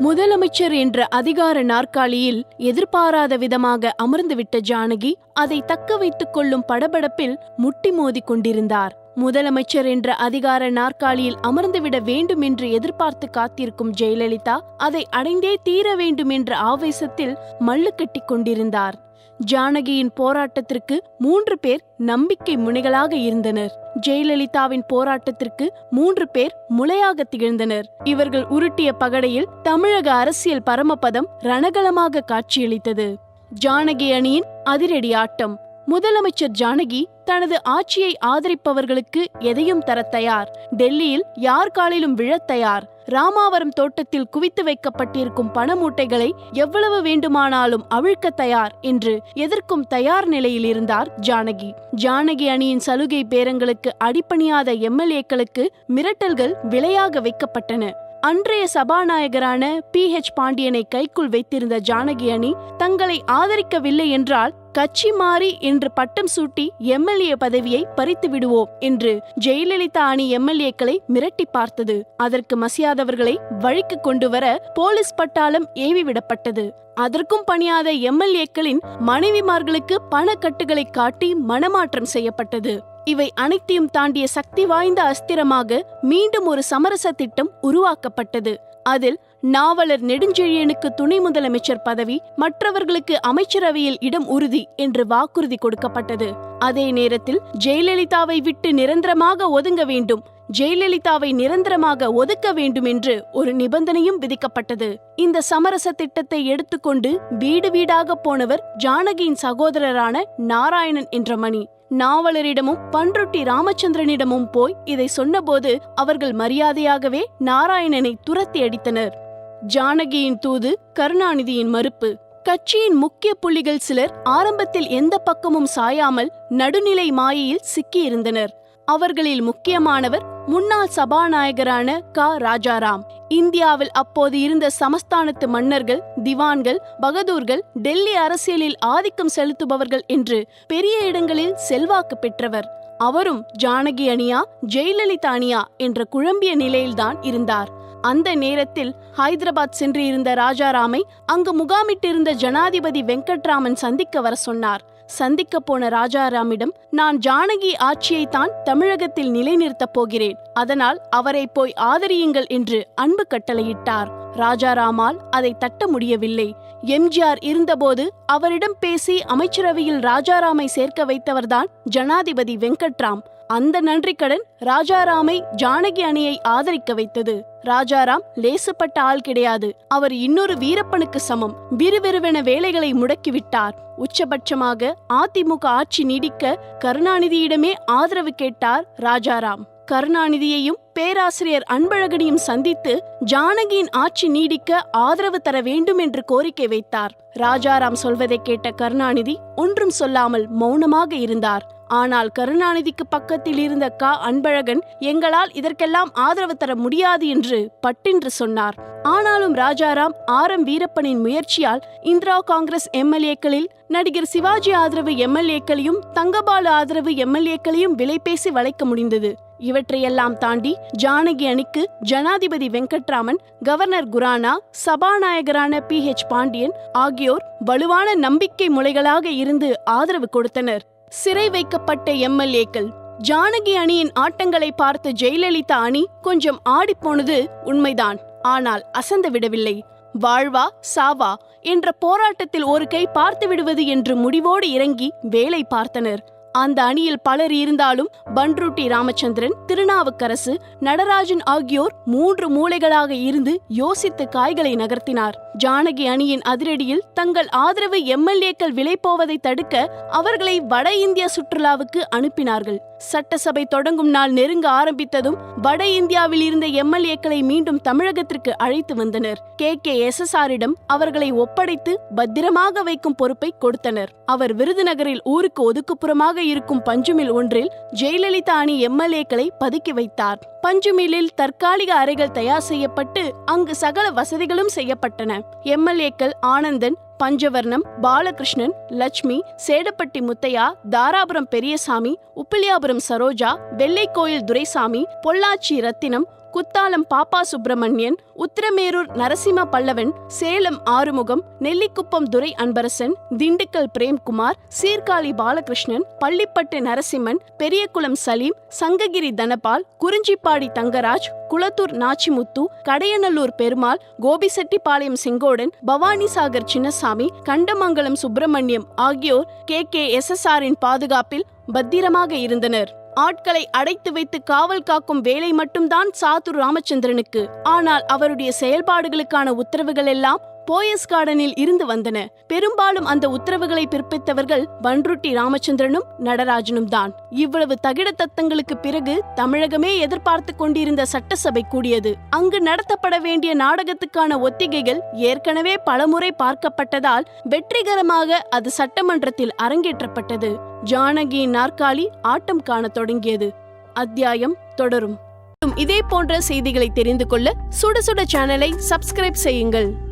முதலமைச்சர் என்ற அதிகார நாற்காலியில் எதிர்பாராத விதமாக அமர்ந்துவிட்ட ஜானகி அதை தக்க வைத்துக் கொள்ளும் படபடப்பில் முட்டி மோதிக் கொண்டிருந்தார். முதலமைச்சர் என்ற அதிகார நாற்காலியில் அமர்ந்துவிட வேண்டும் என்று எதிர்பார்த்து காத்திருக்கும் ஜெயலலிதா அதை அடைந்தே தீர வேண்டும் என்ற ஆவேசத்தில் மல்லு கட்டிக் கொண்டிருந்தார். ஜானகியின் போராட்டத்திற்கு மூன்று பேர் நம்பிக்கை முனைகளாக இருந்தனர். ஜெயலலிதாவின் போராட்டத்திற்கு மூன்று பேர் முளையாக திகழ்ந்தனர். இவர்கள் உருட்டிய பகடையில் தமிழக அரசியல் பரமபதம் ரணகலமாக காட்சியளித்தது. ஜானகி அணியின் அதிரடி ஆட்டம். முதலமைச்சர் ஜானகி தனது ஆட்சியை ஆதரிப்பவர்களுக்கு எதையும் தர தயார். டெல்லியில் யார் காலிலும் விழத் தயார். ராமாவரம் தோட்டத்தில் குவித்து வைக்கப்பட்டிருக்கும் பண மூட்டைகளை எவ்வளவு வேண்டுமானாலும் அவிழ்க்க தயார் என்று எதிர்க்கும் தயார் நிலையில் இருந்தார் ஜானகி. ஜானகி அணியின் சலுகை பேரங்களுக்கு அடிப்பணியாத எம்எல்ஏக்களுக்கு மிரட்டல்கள் விலையாக வைக்கப்பட்டன. அன்றைய சபாநாயகரான பி. ஹெச் பாண்டியனை கைக்குள் வைத்திருந்த ஜானகி அணி தங்களை ஆதரிக்கவில்லை என்றால் கட்சி மாறி என்று பட்டம் சூட்டி எம்எல்ஏ பதவியை பறித்து விடுவோம் என்று ஜெயலலிதா அணி எம்எல்ஏக்களை மிரட்டி பார்த்தது. அதற்கு மசியாதவர்களை வழிக்கு கொண்டு வர போலீஸ் பட்டாளம் ஏவிவிடப்பட்டது அதற்கும் பணியாத எம்எல்ஏக்களின் மனைவிமார்களுக்கு பணக்கட்டுகளை காட்டி மனமாற்றம் செய்யப்பட்டது. இவை அனைத்தையும் தாண்டிய சக்தி வாய்ந்த அஸ்திரமாக மீண்டும் ஒரு சமரச திட்டம் உருவாக்கப்பட்டது. அதில் நாவலர் நெடுஞ்செழியனுக்கு துணை முதலமைச்சர் பதவி மற்றவர்களுக்கு அமைச்சரவையில் இடம் உறுதி என்று வாக்குறுதி கொடுக்கப்பட்டது. அதே நேரத்தில் ஜெயலலிதாவை விட்டு நிரந்தரமாக ஒதுங்க வேண்டும் ஜெயலலிதாவை நிரந்தரமாக ஒதுக்க வேண்டும் என்று ஒரு நிபந்தனையும் விதிக்கப்பட்டது. இந்த சமரச திட்டத்தை எடுத்துக்கொண்டு வீடு வீடாக போனவர் ஜானகியின் சகோதரரான நாராயணன் என்ற மணி. நாவலரிடமும் பன்ருட்டி ராமச்சந்திரனிடமும் போய் இதை சொன்னபோது அவர்கள் மரியாதையாகவே நாராயணனை துரத்தி அடித்தனர். ஜானகியின் தூது கருணாநிதியின் மறுப்பு. கட்சியின் முக்கிய புள்ளிகள் சிலர் ஆரம்பத்தில் எந்த பக்கமும் சாயாமல் நடுநிலை மாயையில் சிக்கியிருந்தனர். அவர்களில் முக்கியமானவர் முன்னாள் சபாநாயகரான க. ராஜாராம். இந்தியாவில் அப்போது இருந்த சமஸ்தானத்து மன்னர்கள் திவான்கள் பகதூர்கள் டெல்லி அரசியலில் ஆதிக்கம் செலுத்துபவர்கள் என்று பெரிய இடங்களில் செல்வாக்கு பெற்றவர். அவரும் ஜானகி அணியா ஜெயலலிதா அணியா என்ற குழம்பிய நிலையில்தான் இருந்தார். அந்த நேரத்தில் ஹைதராபாத் சென்று இருந்த ராஜாராமை அங்கு முகாமிட்டிருந்த ஜனாதிபதி வெங்கட்ராமன் சந்திக்க வர சொன்னார். சந்திக்க போன ராஜாராமிடம் நான் ஜானகி ஆட்சியைத்தான் தமிழகத்தில் நிலைநிறுத்தப் போகிறேன். அதனால் அவரை போய் ஆதரியுங்கள் என்று அன்பு கட்டளையிட்டார். ராஜாராமால் அதை தட்ட முடியவில்லை. எம்ஜிஆர் இருந்தபோது அவரிடம் பேசி அமைச்சரவையில் ராஜாராமை சேர்க்க வைத்தவர்தான் ஜனாதிபதி வெங்கட்ராம். அந்த நன்றிக்கடன் ராஜாராமை ஜானகி அணியை ஆதரிக்க வைத்தது. ராஜாராம் லேசுப்பட்ட ஆள் கிடையாது. அவர் இன்னொரு வீரப்பனுக்கு சமம். விறுவிறுவென வேலைகளை முடக்கிவிட்டார். உச்சபட்சமாக அதிமுக ஆட்சி நீடிக்க கருணாநிதியிடமே ஆதரவு கேட்டார் ராஜாராம். கருணாநிதியையும் பேராசிரியர் அன்பழகனையும் சந்தித்து ஜானகியின் ஆட்சி நீடிக்க ஆதரவு தர வேண்டும் என்று கோரிக்கை வைத்தார். ராஜாராம் சொல்வதை கேட்ட கருணாநிதி ஒன்றும் சொல்லாமல் மௌனமாக இருந்தார். ஆனால் கருணாநிதிக்கு பக்கத்தில் இருந்த க. அன்பழகன் எங்களால் இதற்கெல்லாம் ஆதரவு தர முடியாது என்று பட்டின்று சொன்னார். ஆனாலும் ராஜாராம் ஆர். எம். வீரப்பனின் முயற்சியால் இந்திரா காங்கிரஸ் எம்எல்ஏக்களில் நடிகர் சிவாஜி ஆதரவு எம்எல்ஏக்களையும் தங்கபாலு ஆதரவு எம்எல்ஏக்களையும் விலைபேசி வளைக்க முடிந்தது. இவற்றையெல்லாம் தாண்டி ஜானகி அணிக்கு ஜனாதிபதி வெங்கட்ராமன் கவர்னர் குரானா சபாநாயகரான பி. ஹெச் பாண்டியன் ஆகியோர் வலுவான நம்பிக்கை முளைகளாக இருந்து ஆதரவு கொடுத்தனர். சிறை வைக்கப்பட்ட எம்எல்ஏக்கள் ஜானகி அணியின் ஆட்டங்களை பார்த்த ஜெயலலிதா அணி கொஞ்சம் ஆடிப்போனது உண்மைதான். ஆனால் அசந்து விடவில்லை. வாழ்வா சாவா என்ற போராட்டத்தில் ஒரு கை பார்த்து விடுவது என்று முடிவோடு இறங்கி வேலை பார்த்தனர். அந்த அணியில் பலர் இருந்தாலும் பன்ருட்டி ராமச்சந்திரன் திருநாவுக்கரசு நடராஜன் ஆகியோர் மூன்று மூளைகளாக இருந்து யோசித்து காய்களை நகர்த்தினார். ஜானகி அணியின் அதிரடியில் தங்கள் ஆதரவு எம்எல்ஏக்கள் விலை போவதை தடுக்க அவர்களை வட இந்திய சுற்றுலாவுக்கு அனுப்பினார்கள். சட்டசபை தொடங்கும் நாள் நெருங்க ஆரம்பித்ததும் வட இந்தியாவில் இருந்த எம்எல்ஏக்களை மீண்டும் தமிழகத்திற்கு அழைத்து வந்தனர். கே. கே. எஸ் எஸ் ஆரிடம் அவர்களை ஒப்படைத்து பத்திரமாக வைக்கும் பொறுப்பை கொடுத்தனர். அவர் விருதுநகரில் ஊருக்கு ஒதுக்குப்புறமாக இருக்கும் பஞ்சுமில் ஒன்றில் ஜெயலலிதா அணி எம்எல்ஏக்களை பதுக்கி வைத்தார். பஞ்சுமிலில் தற்காலிக அறைகள் தயார் செய்யப்பட்டு அங்கு சகல வசதிகளும் செய்யப்பட்டன. எம்எல்ஏக்கள் ஆனந்தன் பஞ்சவர்ணம் பாலகிருஷ்ணன் லட்சுமி சேடப்பட்டி முத்தையா தாராபுரம் பெரியசாமி உப்பிலியாபுரம் சரோஜா வெள்ளைக்கோயில் துரைசாமி பொள்ளாச்சி ரத்தினம் குத்தாலம் பாப்பா சுப்பிரமணியன் உத்திரமேரூர் நரசிம்ம பல்லவன் சேலம் ஆறுமுகம் நெல்லிக்குப்பம் துரை அன்பரசன் திண்டுக்கல் பிரேம்குமார் சீர்காழி பாலகிருஷ்ணன் பள்ளிப்பட்டு நரசிம்மன் பெரியகுளம் சலீம் சங்ககிரி தனபால் குறிஞ்சிப்பாடி தங்கராஜ் குளத்தூர் நாச்சிமுத்து கடையநல்லூர் பெருமாள் கோபிசெட்டிப்பாளையம் செங்கோடன் பவானிசாகர் சின்னசாமி கண்டமங்கலம் சுப்பிரமணியம் ஆகியோர் கே கே எஸ் எஸ் ஆரின் பாதுகாப்பில் பத்திரமாக இருந்தனர். ஆட்களை அடைத்து வைத்து காவல் காக்கும் வேலை மட்டும்தான் சாது ராமச்சந்திரனுக்கு. ஆனால் அவருடைய செயல்பாடுகளுக்கான உத்தரவுகள் எல்லாம் போயஸ் கார்டனில் இருந்து வந்தன. பெரும்பாலும் அந்த உத்தரவுகளை பிறப்பித்தவர்கள் பன்ருட்டி ராமச்சந்திரனும் நடராஜனும் தான். இவ்வளவு தகிட தத்தங்களுக்கு பிறகு தமிழகமே எதிர்பார்த்து கொண்டிருந்த சட்டசபை கூடியது. அங்கு நடத்தப்பட வேண்டிய நாடகத்துக்கான ஒத்திகைகள் ஏற்கனவே பலமுறை பார்க்கப்பட்டதால் வெற்றிகரமாக அது சட்டமன்றத்தில் அரங்கேற்றப்பட்டது. ஜானகியின் நாற்காலி ஆட்டம் காணத் தொடங்கியது. அத்தியாயம் தொடரும். இதே போன்ற செய்திகளை தெரிந்து கொள்ள சுட சுட சேனலை சப்ஸ்கிரைப் செய்யுங்கள்.